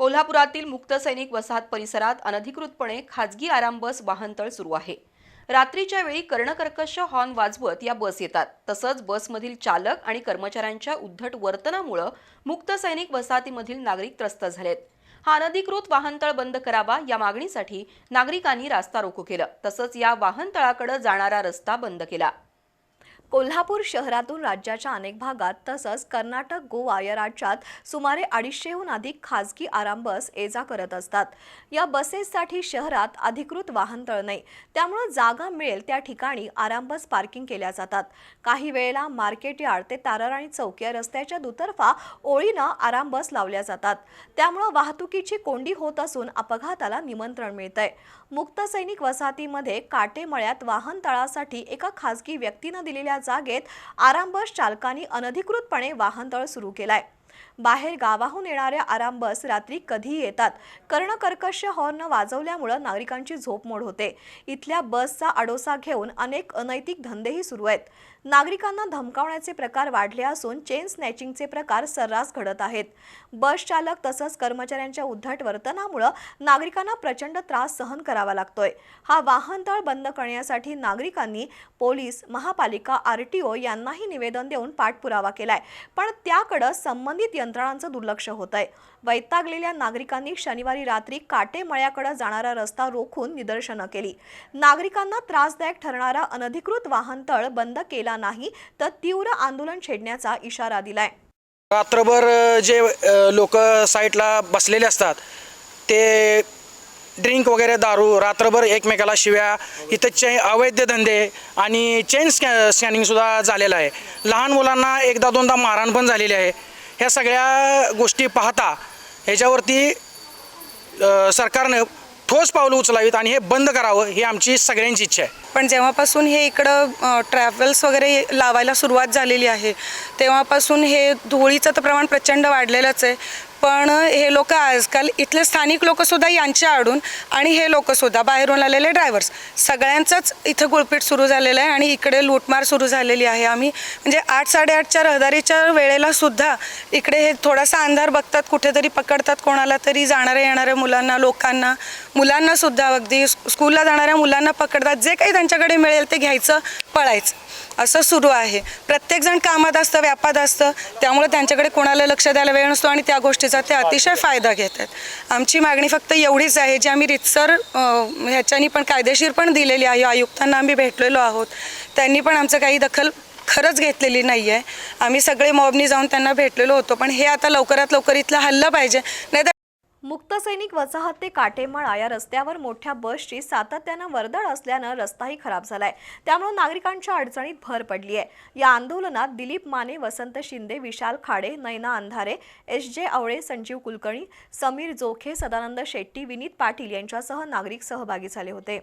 कोल्हापुरातील मुक्त सैनिक वसाहत परिसरात अनधिकृतपणे खाजगी आराम बस वाहनतळ सुरू आहे. रात्रीच्या वेळी कर्णकर्कश हॉर्न वाजवत या बस येतात. तसंच बसमधील चालक आणि कर्मचाऱ्यांच्या उद्धट वर्तनामुळं मुक्त सैनिक वसाहतीमधील नागरिक त्रस्त झालेत. हा अनधिकृत वाहनतळ बंद करावा या मागणीसाठी नागरिकांनी रास्ता रोको केलं. तसंच या वाहनतळाकडे जाणारा रस्ता बंद केला. कोल्हापूर शहरातून राज्याच्या अनेक भागात तसंच कर्नाटक गोवा या राज्यात सुमारे अडीचशेहून अधिक खासगी आराम बस ये जा करत असतात. या बसेससाठी शहरात अधिकृत वाहनतळ नाही. त्यामुळं जागा मिळेल त्या ठिकाणी आराम बस पार्किंग केल्या जातात. काही वेळेला मार्केट यार्ड ते ताराराणी चौक या रस्त्याच्या दुतर्फा ओळीनं आराम बस लावल्या जातात. त्यामुळं वाहतुकीची कोंडी होत असून अपघाताला निमंत्रण मिळतंय. मुक्त सैनिक वसाहतीमध्ये काटेमळ्यात वाहनतळासाठी एका खासगी व्यक्तीनं दिलेल्या जागेत आरामबस चालकांनी अनधिकृतपणे वाहनतळ सुरू केलाय. बाहेर गावाहून येणाऱ्या आराम बस रात्री कधीही येतात. कर्णकर्कश हॉर्न वाजवल्यामुळं नागरिकांची झोपमोड होते. इथल्या बसचा आडोसा घेऊन अनेक अनैतिक धंदेही सुरू आहेत. नागरिकांना धमकावण्याचे प्रकार वाढले असून चेन स्नॅचिंगचे प्रकार सर्रास घडत आहेत. बस चालक तसंच कर्मचाऱ्यांच्या उद्धट वर्तनामुळं नागरिकांना प्रचंड त्रास सहन करावा लागतोय. हा वाहनतळ बंद करण्यासाठी नागरिकांनी पोलीस महापालिका आर टी ओ यांनाही निवेदन देऊन पाठपुरावा केलाय. पण त्याकडं संबंधित यंत्रणांचं दुर्लक्ष होत आहे. वैतागलेल्या नागरिकांनी शनिवारी रात्री काटेमळ्याकडे जाणारा रस्ता रोखून निदर्शनं केली. नागरिकांना त्रासदायक ठरणारा अनधिकृत वाहनतळ बंद केला नाही तर तीव्र आंदोलन छेडण्याचा इशारा दिलाय. रात्रभर जे लोक साईटला बसलेले असतात ते ड्रिंक वगैरे दारू रात्रभर एकमेकाला शिव्या इथं चे अवैध धंदे आणि चेन स्कॅ स्कॅनिंगसुद्धा झालेलं आहे. लहान मुलांना एकदा दोनदा मारहाण पण झालेली आहे. ह्या सगळ्या गोष्टी पाहता ह्याच्यावरती सरकारनं ठोस पावलं उचलावीत आणि हे बंद करावं ही आमची सगळ्यांची इच्छा आहे. पण जेव्हापासून हे इकडं ट्रॅव्हल्स वगैरे लावायला सुरुवात झालेली आहे तेव्हापासून हे धुळीचं तर प्रमाण प्रचंड वाढलेलंच आहे. पण हे लोक आजकाल इथले स्थानिक लोकसुद्धा यांच्या आडून आणि हे लोकसुद्धा बाहेरून आलेले ड्रायव्हर्स. सगळ्यांचंच इथं गुळपीट सुरू झालेलं आहे आणि इकडे लूटमार सुरू झालेली आहे आम्ही. म्हणजे आठ साडेआठच्या रहदारीच्या वेळेला सुद्धा इकडे हे थोडासा अंधार बघतात कुठेतरी पकडतात कोणाला तरी जाणाऱ्या येणाऱ्या मुलांना लोकांना. मुलांनासुद्धा अगदी स्कूलला जाणाऱ्या मुलांना पकडतात. जे काही त्यांच्याकडे मिळेल ते घ्यायचं पळायचं. असं सुरू आहे. प्रत्येकजण कामात असतं व्यापात असतं. त्यामुळे त्यांच्याकडे कोणाला लक्ष द्यायला वेळ नसतो आणि त्या गोष्टीचा ते अतिशय फायदा घेत आहेत आमची मागणी फक्त एवढीच आहे जी आम्ही रितसर ह्याच्यानी पण कायदेशीर पण दिलेली आहे. आयुक्तांना आम्ही भेटलेलो आहोत. त्यांनी पण आमचं काही दखल खरंच घेतलेली नाही आहे आम्ही सगळे मॉबनी जाऊन त्यांना भेटलेलो होतो पण हे आता लवकरात लवकर इथलं हल्लं पाहिजे. नाही मुक्त सैनिक वसाहत ते काटेमळा या रस्त्यावर मोठ्या बसची सातत्यानं वर्दळ असल्यानं रस्ताही खराब झालाय. त्यामुळे नागरिकांच्या अडचणीत भर पडली आहे. या आंदोलनात दिलीप माने वसंत शिंदे विशाल खाडे नयना अंधारे एस जे आवळे संजीव कुलकर्णी समीर जोखे सदानंद शेट्टी विनीत पाटील यांच्यासह नागरिक सहभागी झाले होते.